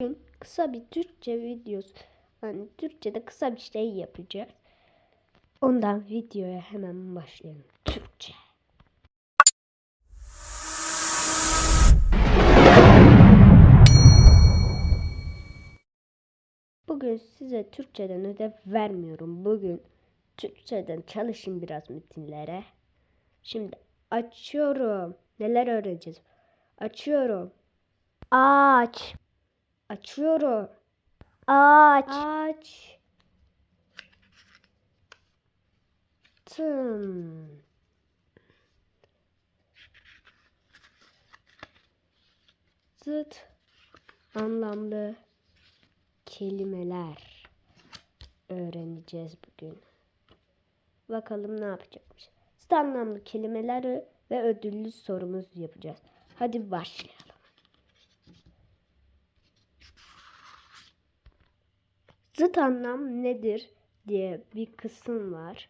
Bugün kısa bir Türkçe videosu. Yani Türkçe'de kısa bir şey yapacağız. Ondan videoya hemen başlayalım. Türkçe. Bugün size Türkçeden ödev vermiyorum. Bugün Türkçeden çalışın biraz metinlere. Şimdi açıyorum. Neler öğreneceğiz? Açıyorum. Aç. Açıyorum. Aç. Aç. Tım. Zıt anlamlı kelimeler öğreneceğiz bugün. Bakalım ne yapacakmış. Zıt anlamlı kelimeler ve ödüllü sorumuz yapacağız. Hadi başlayalım. Zıt anlam nedir diye bir kısım var.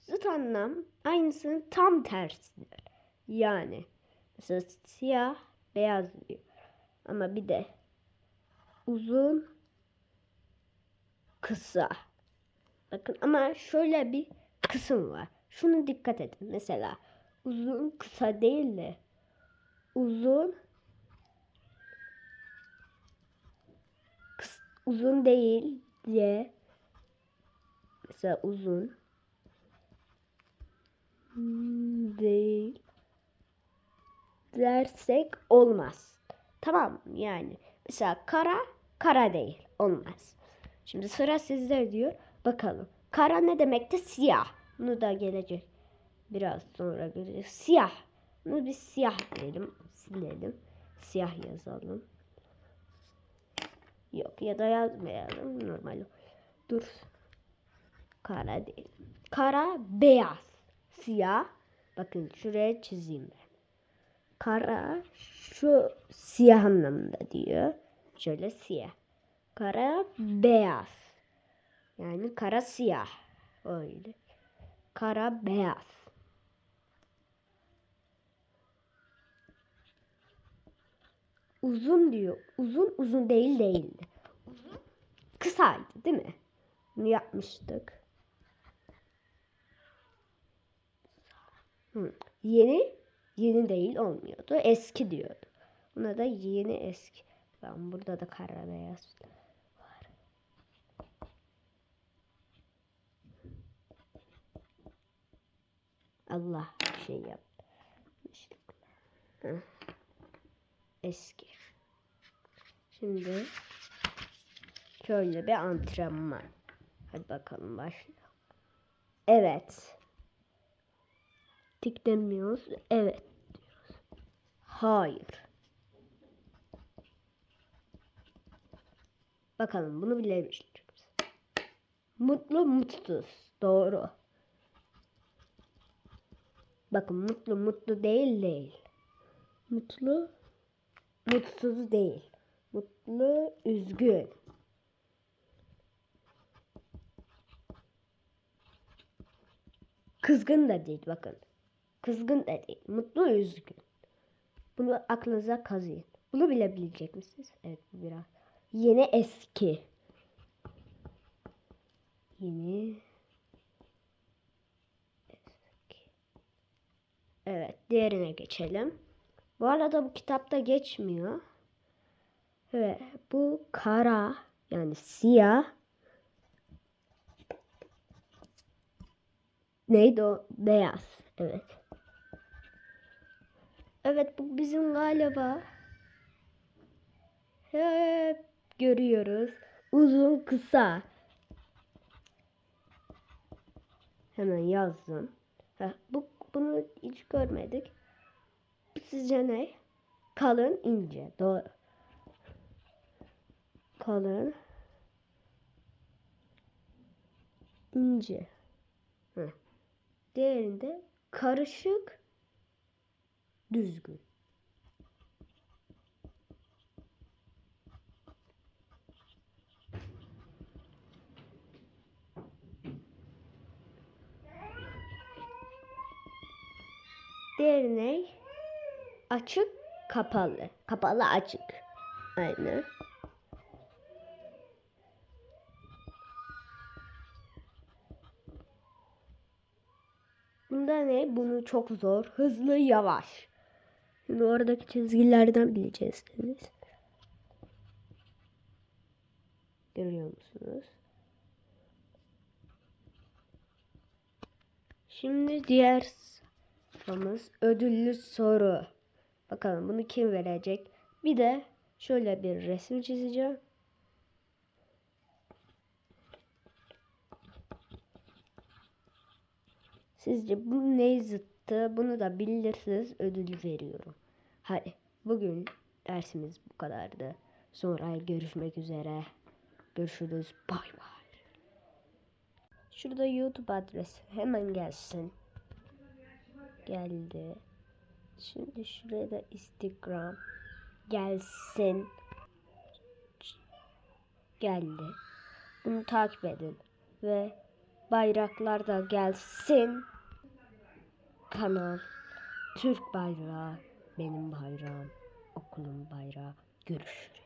Zıt anlam aynısının tam tersidir. Yani mesela siyah beyaz diyor. Ama bir de uzun kısa. Bakın ama şöyle bir kısım var. Şunu dikkat edin. Mesela uzun kısa değil de uzun uzun değil diye mesela uzun değil dersek olmaz. Tamam yani. Mesela kara kara değil. Olmaz. Şimdi sıra sizde diyor. Bakalım. Kara ne demekti? Siyah. Bunu da gelecek. Biraz sonra göreceğiz. Siyah. Bunu bir siyah diyelim. Silelim. Siyah yazalım. Yok ya da yazmayalım. Normal. Dur. Kara değil. Kara beyaz. Siyah. Bakın şuraya çizeyim ben. Kara şu siyah anlamında diyor. Şöyle siyah. Kara beyaz. Yani kara siyah. Öyle. Kara beyaz. Uzun diyor. Uzun uzun değil değildi. Uzun kısaydı değil mi? Bunu yapmıştık. Hı. Yeni yeni değil olmuyordu. Eski diyordu. Buna da yeni eski. Ben burada da kara beyaz var. Allah şey. Heh. Eski. Şimdi şöyle bir antrenman. Hadi bakalım başlayalım. Evet. Tik demiyoruz. Evet diyoruz. Hayır. Bakalım bunu bilebilecek misin? Mutlu mutsuz. Doğru. Bakın mutlu mutlu değil değil. Mutlu mutsuz değil. Mutlu üzgün. Kızgın da değil bakın. Kızgın da değil. Mutlu üzgün. Bunu aklınıza kazıyın. Bunu bilebilecek misiniz? Evet biraz. Yeni eski. Yeni eski. Evet diğerine geçelim. Bu arada bu kitapta geçmiyor. Evet bu kara yani siyah. Neydi o? Beyaz. Evet. Evet bu bizim galiba. Hep görüyoruz. Uzun kısa. Hemen yazdım. Heh, bu bunu hiç görmedik. Sizce ne? Kalın ince. Doğru. Kalın ince. Heh. Diğerinde karışık düzgün. Diğeri ne? Açık, kapalı. Kapalı, açık. Aynı. bunu çok zor. Hızlı yavaş. Şimdi oradaki çizgilerden bileceksiniz. Görüyor musunuz? Şimdi diğer sorumuz ödüllü soru. Bakalım bunu kim verecek? Bir de şöyle bir resim çizeceğim. Sizce bu ne zıttı? Bunu da bilirsiniz ödül veriyorum. Hadi bugün dersimiz bu kadardı. Sonra görüşmek üzere. Görüşürüz. Bay bay. Şurada YouTube adresi hemen gelsin. Geldi. Şimdi şuraya da Instagram gelsin. Geldi. Bunu takip edin ve bayraklar da gelsin. Kanal Türk bayrağı benim bayrağım, okulun bayrağı. Görüşürüz.